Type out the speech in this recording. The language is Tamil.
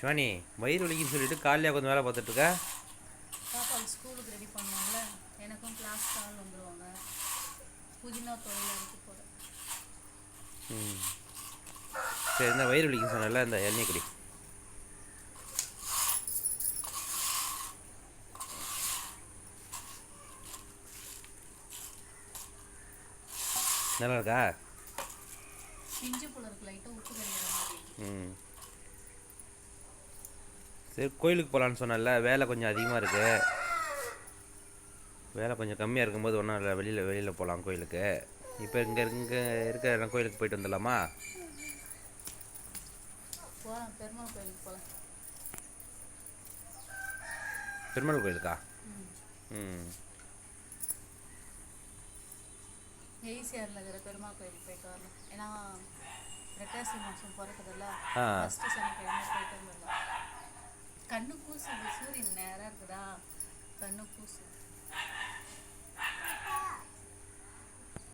சிவானி வயிறு வலிக்குன்னு சொல்லிட்டு காலையில் கொஞ்சம் வேலை பார்த்துட்டு இருக்க பாப்பாவுக்கு ஸ்கூலுக்கு ரெடி பண்ணுவாங்கள எனக்கும் கிளாஸ் கால் வந்துருவாங்க. புதினா தொழில் ம். சரி இந்த வயிறு வலிக்குன்னு சொன்னல இந்த எண்ணெய் குடி. நல்லா இருக்கா போல இருக்கு லைட்டாக உப்பு கறிக்கிற மாதிரி. ம். சரி கோயிலுக்கு போகலான்னு சொன்னல வேலை கொஞ்சம் அதிகமாக இருக்கு. வேலை கொஞ்சம் கம்மியாக இருக்கும்போது ஒன்றும் இல்லை வெளியில் வெளியில் போகலாம் கோயிலுக்கு. இப்போ இங்கே இங்கே இருக்கிற கோயிலுக்கு போயிட்டு வந்துடலாமா? பெருமாள் கோயிலுக்கு பெருமாள் கோயிலுக்கா? ம். ம். ஈசிஆரில் இருக்கிற பெருமாள் கோயிலுக்கு போயிட்டு வரலாம் ஏன்னா மாதம் பிறக்குதுல்ல. ஃபஸ்ட்டு சனிக்கிழமை போயிட்டு கண்ணு கூசுது. சூரியன் நேராக இருக்குதா? கண்ணு கூசுது.